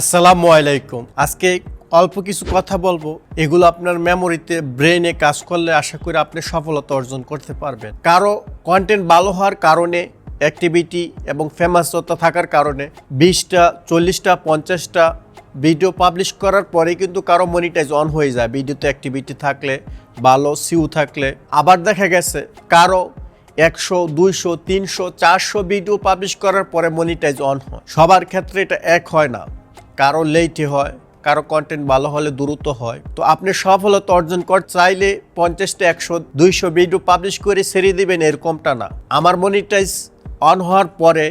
আসসালামু আলাইকুম। আজকে অল্প কিছু কথা বলব। এগুলো আপনার মেমোরিতে ব্রেনে কাজ করলে আশা করি আপনি সফলতা অর্জন করতে পারবেন। কারও কন্টেন্ট ভালো হওয়ার কারণে অ্যাক্টিভিটি এবং ফেমাসতা থাকার কারণে বিশটা, চল্লিশটা, পঞ্চাশটা ভিডিও পাবলিশ করার পরে কিন্তু কারও মনিটাইজ অন হয়ে যায়। ভিডিওতে অ্যাক্টিভিটি থাকলে, ভালো সিউ থাকলে। আবার দেখা গেছে, কারও একশো, দুইশো, তিনশো, চারশো ভিডিও পাবলিশ করার পরে মনিটাইজ অন হয়। সবার ক্ষেত্রে এটা এক হয় না। কারও লেটে হয়, কারও কন্টেন্ট ভালো হলে দ্রুত হয়। তো আপনি সফলতা অর্জন করতে চাইলে পঞ্চাশটা, একশো, দুইশো ভিডিও পাবলিশ করে ছেড়ে দিবেন, এরকমটা না। আমার মনিটাইজ অন হওয়ার পরে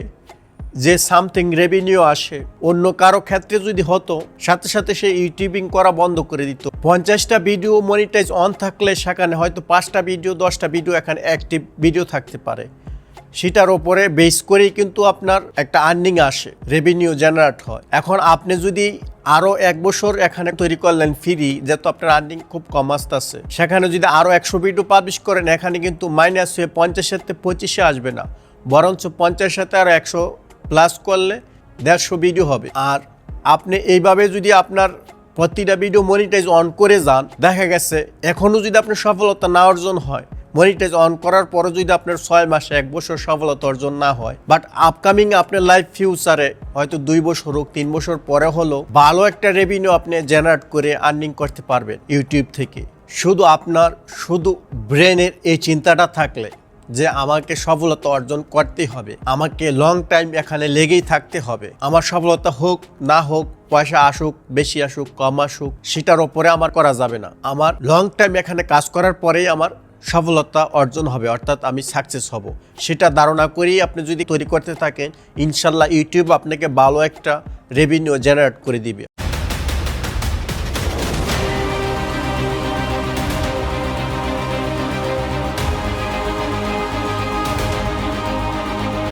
যে সামথিং রেভিনিউ আসে, অন্য কারও ক্ষেত্রে যদি হতো, সাথে সাথে সে ইউটিউবিং করা বন্ধ করে দিত। পঞ্চাশটা ভিডিও মনিটাইজ অন থাকলে সেখানে হয়তো পাঁচটা ভিডিও দশটা ভিডিও এখানে অ্যাক্টিভ ভিডিও থাকতে পারে। সেটার ওপরে বেস করেই কিন্তু আপনার একটা আর্নিং আসে রেভিনিউ জেনারেট হয়। এখন আপনি যদি আরও এক বছর এখানে তৈরি করলেন ফ্রি যেহেতু আপনার আর্নিং খুব কম আসতেছে, সেখানে যদি আরও একশো ভিডিও পাবলিশ করেন, এখানে কিন্তু মাইনাস হয়ে পঞ্চাশের থেকে পঁচিশে আসবে না। বরঞ্চ পঞ্চাশ সাথে আরও একশো প্লাস করলে দেড়শো ভিডিও হবে। আর আপনি এইভাবে যদি আপনার প্রতিটা ভিডিও মনিটাইজ অন করে যান, দেখা গেছে এখনও যদি আপনার সফলতা না অর্জন হয় মনিটাইজ অন করার পরে যদি আপনার ছয় মাসে এক বছর সফলতা অর্জন না হয় বাট আপকামিং আপনার লাইফ ফিউচারে হয়তো দুই বছর হোক, তিন বছর পরে হলো ভালো একটা রেভিনিউ আপনি জেনারেট করে আর্নিং করতে পারবেন ইউটিউব থেকে। শুধু আপনার, শুধু ব্রেনের এই চিন্তাটা থাকলে যে আমাকে সফলতা অর্জন করতে হবে, আমাকে লং টাইম এখানে লেগেই থাকতে হবে। আমার সফলতা হোক, না হোক, পয়সা আসুক, বেশি আসুক, কম আসুক, সেটার ওপরে আমার করা যাবে না। আমার লং টাইম এখানে কাজ করার পরেই আমার সফলতা অর্জন হবে, অর্থাৎ আমি সাকসেস হব। সেটা ধারণা করেই আপনি যদি তৈরি করতে থাকেন, ইনশাল্লাহ ইউটিউব আপনাকে ভালো একটা রেভিনিউ জেনারেট করে দিবে।